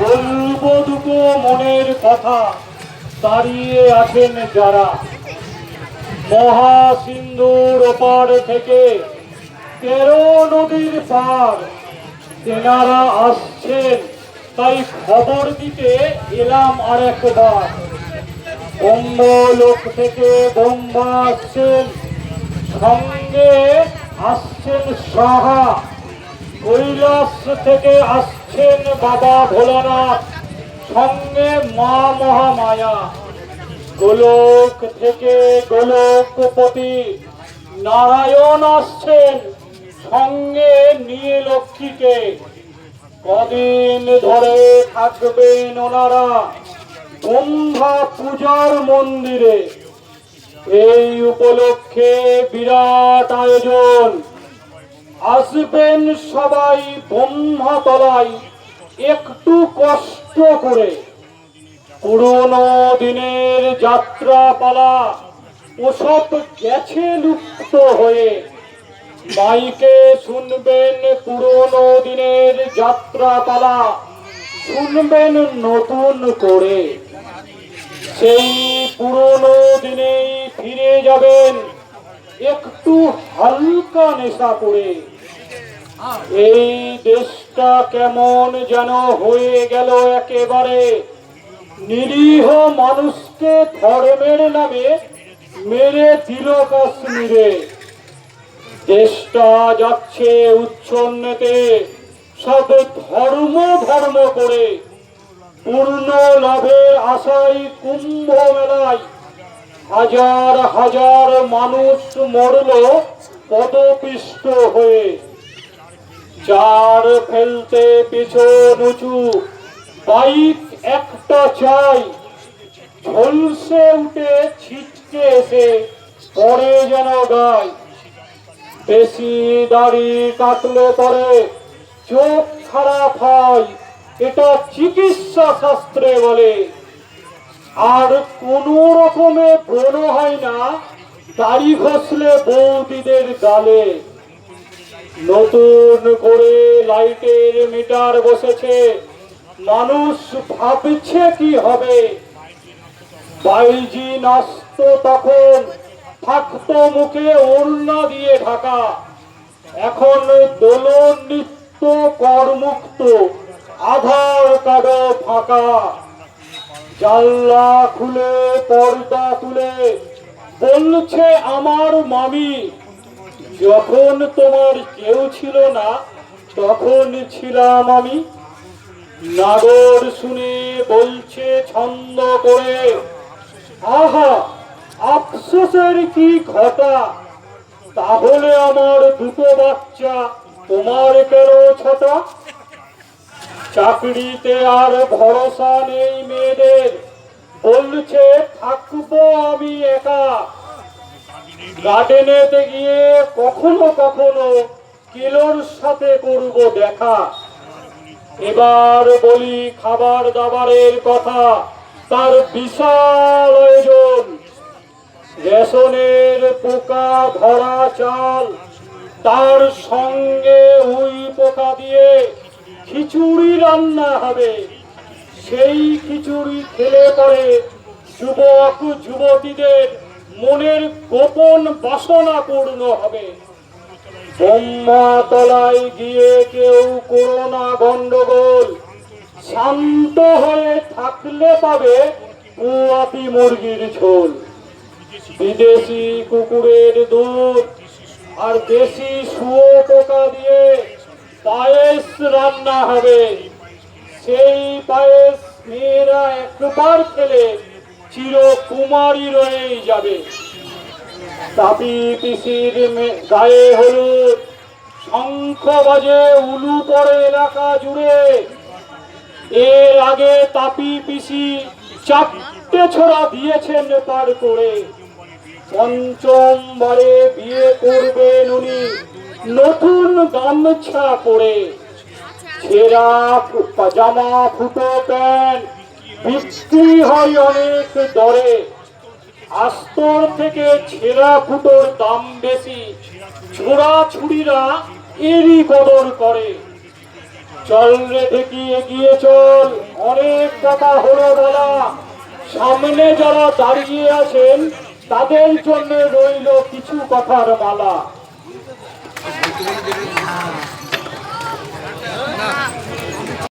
বলব দুটো মনের কথা দাঁড়িয়ে আছেন যারা মহা সিন্ধুর ওপার থেকে তেরো নদীর পার তেনারা আসছেন তাই খবর দিতে এলাম আর একবার ব্রহ্ম লোক থেকে ব্রহ্মা আসছেন সঙ্গে আসছেন সাহা। কৈলাস থেকে আসছেন বাবা ভোলানাথ। সঙ্গে মা মহামায়া। গোলক থেকে গোলকপতি। নারায়ণ আসছেন। সঙ্গে নিয়ে লক্ষ্মীকে। কদিন ধরে থাকবেন ওনারা। ব্রহ্মা পূজার মন্দিরে। এই উপলক্ষে বিরাট আয়োজন। আসবেন সবাই ব্রহ্মাতলায়, একটু কষ্ট করে। পুরনো দিনের যাত্রাপালা ওসব গেছে লুপ্ত হয়ে। মাইকে শুনবেন পুরনো দিনের যাত্রাপালা, শুনবেন নতুন করে। সেই পুরনো দিনেই ফিরে যাবেন একটু হালকা নেশা করে। এই দেশটা কেমন যেন হয়ে গেল একেবারে। নিরীহ মানুষকে ধর্মের নামে মেরে দিল কাশ্মীরে। দেশটা যাচ্ছে উচ্ছন্নতে, সব ধর্ম ধর্ম করে। পূর্ণ লাভের আশায় কুম্ভ মেলায় হাজার হাজার মানুষ মরল পদপিষ্ট হয়ে। চার ফেলতে পিছন উঁচু, বাইক একটা চাই। ঝলসে উঠে ছিটকে এসে পরে যেন গায়। বেশি দাড়ি কাটলে পরে চোখ খারাপ হয়। এটা চিকিৎসা শাস্ত্রে বলে। আর কোন রকমে ব্রণ হয় না, দাড়ি ঘষলে বৌদিদের গালে। নতুন করে লাইটের মিটার বসেছে, মানুষ ভাবছে কি হবে? বাইজি নাচত তখন, থাকতো মুখে ওড়না দিয়ে ঢাকা। এখন দোলন নিত্য করমুক্ত। আধার কার্ড ফাঁকা। জানলা খুলে পর্দা তুলে বলছে আমার মামি, যখন তোমার কেউ ছিল না, তখন ছিলাম আমি। নাগর শুনে বলছে ছন্দ করে, আহা, আফসোসের কি ঘটা? তাহলে আমার দুটো বাচ্চা, তোমার কেন ছটা চাকরিতে আর ভরসা নেই মেয়েদের। বলছে, থাকব আমি একা। গার্ডেনেতে গিয়ে কখনো কখনো কিলোর সাথে করব দেখা। এবার বলি খাবার দাবারের কথা, তার বিশাল আয়োজন। রেশনের পোকা ভরা চাল, তার সঙ্গে উই পোকা দিয়ে খিচুড়ি রান্না হবে। সেই খিচুড়ি খেলে পরে যুবক, যুবতীদের মনের গোপন বাসনা পূর্ণ হবে। ব্রহ্মাতলায় গিয়ে কেউ করোনা গন্ডগোল। শান্ত হয়ে থাকলে পাবে পুয়াতি মুরগির ঝোল। বিদেশি কুকুরের দুধ আর দেশি শুয়ো পোকা দিয়ে পায়েস রান্না হবে। সেই পায়েস মেয়েরা একবার খেলে চির কুমারী রয়েই যাবে। তাপি পিসির গায়ে হলুদ, শঙ্খ বাজে উলু পড়ে এলাকা জুড়ে। এর আগে তাপি পিসি চারটে ছোড়া দিয়েছেন পার করে। পঞ্চমবারে বিয়ে করবেন উনি। নতুন গামছা পরে ছেঁড়া পাজামা ফুটো প্যান্ট। বিক্রি হয় অনেক দরে। আস্তর থেকে ছেঁড়া ফুটোর দাম বেশি। ছোড়া ছুরিরা এরই কদর করে। চল রে দেখি এগিয়ে চল। অনেক কথা হলো বলা। সামনে যারা দাঁড়িয়ে আছেন, তাদের জন্য রইল কিছু কথার মালা। Vem, vem, vem. Ah. Não.